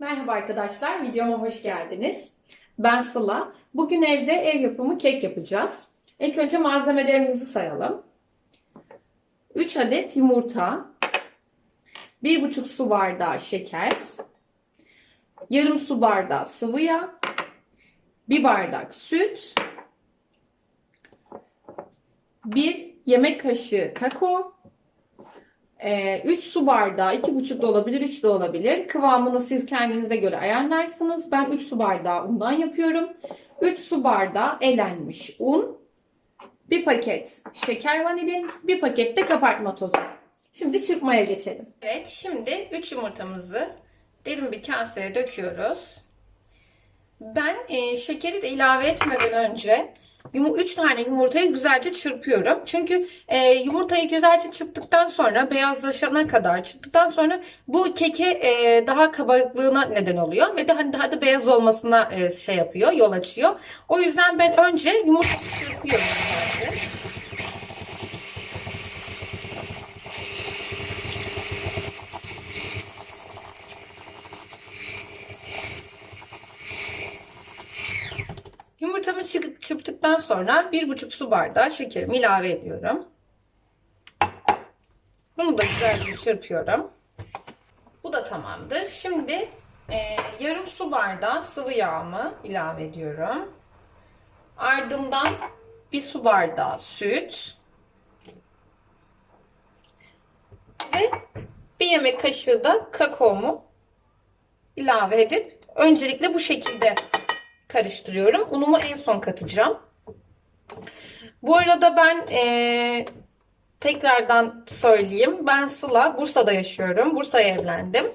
Merhaba arkadaşlar, videoma hoş geldiniz. Ben Sıla. Bugün evde ev yapımı kek yapacağız. İlk önce malzemelerimizi sayalım. 3 adet yumurta, 1,5 su bardağı şeker, yarım su bardağı sıvı yağ, 1 bardak süt, 1 yemek kaşığı kakao, 3 su bardağı, 2,5 da olabilir, 3 de olabilir. Kıvamını siz kendinize göre ayarlarsınız. Ben 3 su bardağı undan yapıyorum. 3 su bardağı elenmiş un, 1 paket şeker vanilin, 1 paket de kabartma tozu. Şimdi çırpmaya geçelim. Evet, şimdi 3 yumurtamızı derin bir kaseye döküyoruz. Ben e, şekeri de ilave etmeden önce 3 tane yumurtayı güzelce çırpıyorum. Çünkü e, yumurtayı güzelce çırptıktan sonra beyazlaşana kadar çırptıktan sonra bu keke e, daha kabarıklığına neden oluyor ve de hani daha da beyaz olmasına e, şey yapıyor, yol açıyor. O yüzden ben önce yumurtayı çırpıyorum güzelce. Çırptıktan sonra 1,5 su bardağı şekerimi ilave ediyorum. Bunu da güzelce çırpıyorum. Bu da tamamdır. Şimdi e, yarım su bardağı sıvı yağımı ilave ediyorum. Ardından bir su bardağı süt ve bir yemek kaşığı da kakaomu ilave edip öncelikle bu şekilde karıştırıyorum. Unumu en son katacağım. Bu arada ben e, tekrardan söyleyeyim. Ben Sıla. Bursa'da yaşıyorum. Bursa'ya evlendim.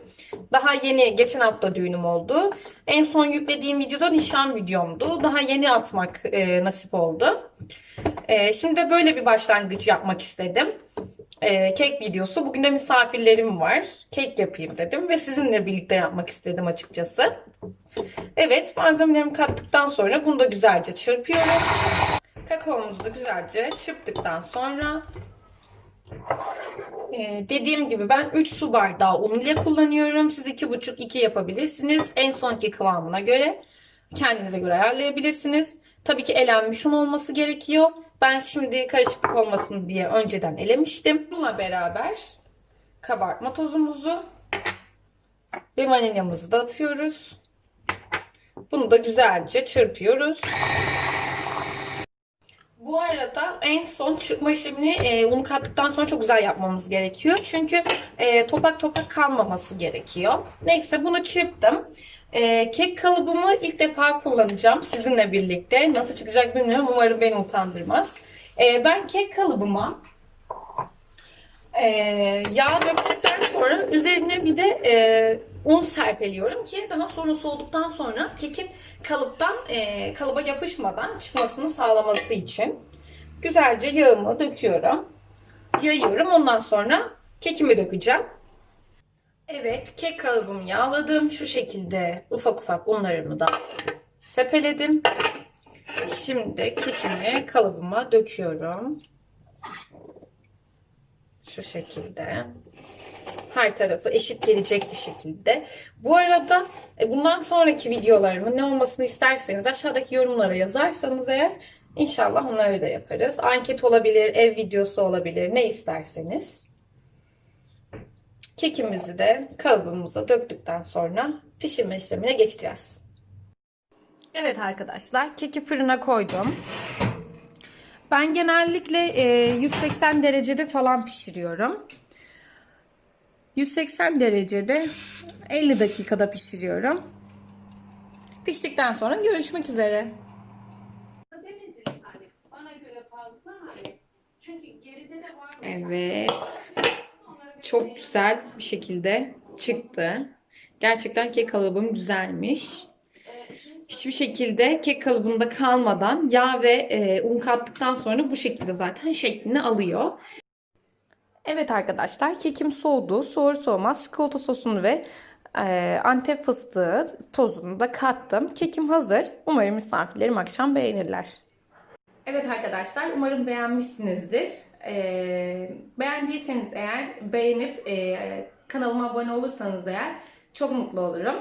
Daha yeni geçen hafta düğünüm oldu. En son yüklediğim videoda nişan videomdu. Daha yeni atmak e, nasip oldu. E, şimdi de böyle bir başlangıç yapmak istedim. E, kek videosu. Bugün de misafirlerim var. Kek yapayım dedim ve sizinle birlikte yapmak istedim açıkçası. Evet malzemelerimi kattıktan sonra bunu da güzelce çırpıyorum. Kakaomuzu da güzelce çırptıktan sonra ee, dediğim gibi ben 3 su bardağı un ile kullanıyorum. Siz 2,5-2 yapabilirsiniz. En sonki kıvamına göre kendinize göre ayarlayabilirsiniz. Tabii ki elenmiş un olması gerekiyor. Ben şimdi karışıklık olmasın diye önceden elemiştim. Bununla beraber kabartma tozumuzu ve vanilyamızı da atıyoruz. Bunu da güzelce çırpıyoruz. Bu arada en son çırpma işlemini e, unu kattıktan sonra çok güzel yapmamız gerekiyor. Çünkü e, topak topak kalmaması gerekiyor. Neyse bunu çırptım. E, kek kalıbımı ilk defa kullanacağım sizinle birlikte. Nasıl çıkacak bilmiyorum. Umarım beni utandırmaz. E, ben kek kalıbıma e, yağ döktükten sonra üzerine bir de e, un serpeliyorum ki daha sonra soğuduktan sonra kekin kalıptan e, kalıba yapışmadan çıkmasını sağlaması için güzelce yağımı döküyorum. Yayıyorum. Ondan sonra kekimi dökeceğim. Evet, kek kalıbımı yağladım. Şu şekilde ufak ufak unlarımı da sepeledim. Şimdi kekimi kalıbıma döküyorum. Şu şekilde. Her tarafı eşit gelecek bir şekilde. Bu arada e, bundan sonraki videolarımın ne olmasını isterseniz aşağıdaki yorumlara yazarsanız eğer inşallah onları da yaparız. Anket olabilir, ev videosu olabilir, ne isterseniz. Kekimizi de kalıbımıza döktükten sonra pişirme işlemine geçeceğiz. Evet arkadaşlar, keki fırına koydum. Ben genellikle e, 180 derecede falan pişiriyorum. 180 derecede 50 dakikada pişiriyorum. Piştikten sonra görüşmek üzere. Evet. Çok güzel bir şekilde çıktı. Gerçekten kek kalıbım güzelmiş. Hiçbir şekilde kek kalıbında kalmadan yağ ve e, un kattıktan sonra bu şekilde zaten şeklini alıyor. Evet arkadaşlar kekim soğudu. Soğur soğumaz çikolata sosunu ve e, antep fıstığı tozunu da kattım. Kekim hazır. Umarım misafirlerim akşam beğenirler. Evet arkadaşlar umarım beğenmişsinizdir. E, beğendiyseniz eğer beğenip e, kanalıma abone olursanız eğer çok mutlu olurum.